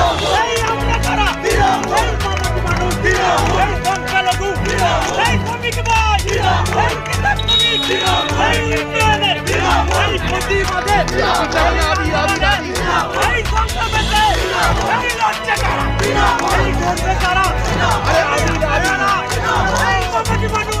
কারা এই আমরা কারা এই মানব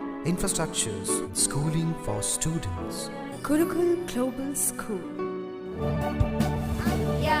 infrastructures, schooling for students. Gurukul Global School. Yada